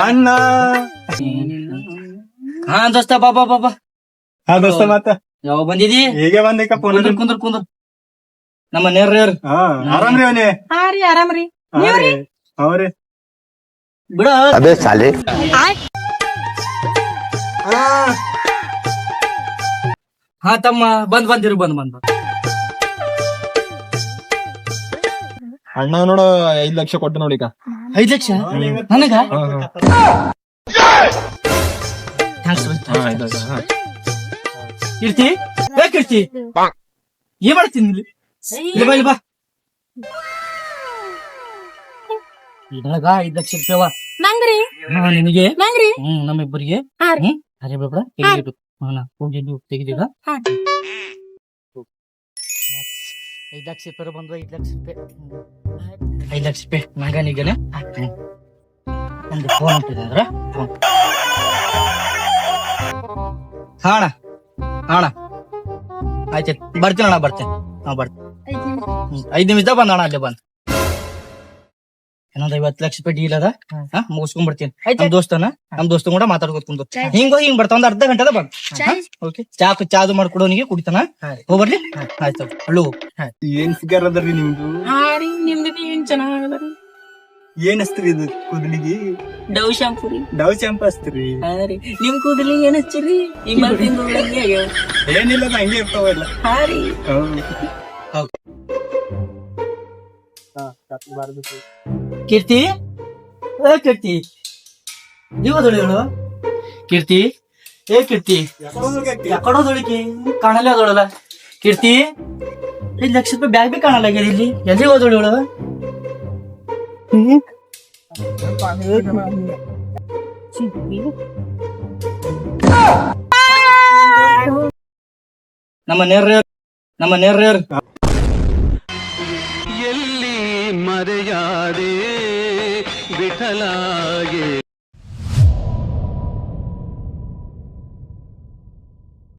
ಅಣ್ಣ. ಹಾ ದೋಸ್ತ ಬಾಬಾ ಬಾಬಾ ಹಾ ದೋಸ್ತ ಮತ್ತ? ಯಾವ ಬಂದಿದಿ? ಹೀಗೆ ಬಂದಿಕ ಫೋನ್ ಕುಂದ್ರ ಕುಂದ್ರ ಕುಂದ್ರ. ನಮ್ಮ ನೆರ್ರ ಹಾ ಆರಾಮ್ರಿ ಅವನೇ? ಹಾ ಆರಾಮ್ರಿ ಅವ್ರಿ ಬಿಡ. ಅದೇ ಸಾಲಿ ಹಾ. ತಮ್ಮ ಬಂದ್ ಬಂದಿರು ಬಂದ್ ಬಂದ್ ಅಣ್ಣ ನೋಡ ಐದ್ ಲಕ್ಷ ಕೊಟ್ಟು ನೋಡಿಕ ಐದ್ ಲಕ್ಷ ನನಗ Thanks ಬೈ, thanks. ಕೀರ್ತಿ ಏ ಕೀರ್ತಿ ಏನ್ ಮಾಡ್ತೀನಿ ಇಲ್ಲಿ ಇಲ್ಲಿ ಬಾ ಇಲ್ಲಿ ಬಾ ನನಗ ಐದ್ ಲಕ್ಷ ರೂಪಾಯವ ನಂಗ್ರಿ ಹಾ, ನಿನಗೆ ನಂಗ್ರಿ ಹ್ಮ್ ನಮ್ಮಿಬ್ಬರಿಗೆ ಹಾ ರೀ. ಹ್ಮ್ ಅದೇ ಬಿಡ ತೆಗಿದು ಹೋಗಿ ತೆಗಿದೀಗ ಹಾ. ಐದ್ ಲಕ್ಷ ರೂಪಾಯಿ ಬಂದು ಐದ್ ಲಕ್ಷ ರೂಪಾಯಿ. ಐದು ಲಕ್ಷ ರೂಪಾಯಿ. ಹಾಕ್ತೀನಿ ಒಂದು ಫೋನ್ ಅಂತಿದೆ ಫೋನ್ ಹಾ ಅಣ್ಣ ಹಾ ಅಣ್ಣ ಆಯ್ತು ಬರ್ತೀನಿ ಅಣ್ಣ, ಬರ್ತೇನೆ. ಹಾಂ, ಬರ್ತೇನೆ. ಐದು ಐದ್ ನಿಮಿಷ ಬಂದ ಅಣ್ಣ, ಅಲ್ಲೇ ಬಂದ್. ಇನ್ನೊಂದ್ ಐವತ್ ಲಕ್ಷ ರೂಪಾಯಿ ಡೀಲ್ ಅದ. ಹಾ ಮುಗಿಸ್ಕೊಂಡ್ ಬರ್ತೀನಿ ನಮ್ ದೋಸ್ತನ ನಮ್ ದೋಸ್ತ ಕೂಡ ಮಾತಾಡ್ಕೊತ ಕುಂತ ಹಿಂಗ ಹಿಂಗ್ ಬರ್ತಾವ್ ಒಂದ್ ಅರ್ಧ ಅದ ಬಂದ್ ಓಕೆ. ಚಾ ಚಾದು ಮಾಡ್ಕೊಡೋನಿಗೆ ಕುಡಿತಾನ. ಹೋಗ್ಬರ್ಲಿ ಆಯ್ತು ಹಳ್ಳು ಏನ್ ಫಿಗರ್ ಅದರಿ ನಿಮ್ದು? ನಿಮ್ದು ಏನ್ ಚೆನ್ನಾಗದರಿ ಏನ್ ಹಚ್ತ್ರಿ ಇದು ಕೂದಲಿಗೆ? ಡವ್ ಶಾಂಪು ರೀ. ಡವ್ ಶಾಂಪು ಹಚ್ತೀರಿ? ಹಾ ರೀ. ನಿಮ್ ಕೂದಲಿಗೆ ಏನ್ ಹಚ್ಚಿರಿ? ಏನಿಲ್ಲ ಅದ್ ಹಂಗೆ ಇರ್ತಾವಲ್ಲ. ಹಾ ರೀ. ಕೀರ್ತಿ ಏ ಕೀರ್ತಿ ನೀವದೊಳಿ ಹೇಳು ಕೀರ್ತಿ ಏ ಕೀರ್ತಿ ಯಾಕಡೋದೊಳಿಕೆ ಕಾಣಲೇ ಅದೊಳಲ್ಲ ಕೀರ್ತಿ ಐದ್ ಲಕ್ಷ ರೂಪಾಯಿ ಬ್ಯಾಗ್ ಬಿ ಕಾಣಲ್ಲ ಆಗ್ಯದ ಇಲ್ಲಿ ಎಲ್ಲಿ ಹೋದೊಳಿ ಹೇಳು ನಮ್ಮ ನೇರ್ರ ನಮ್ಮ ನೇರ್ರ மறையாதே விட்டலாயே.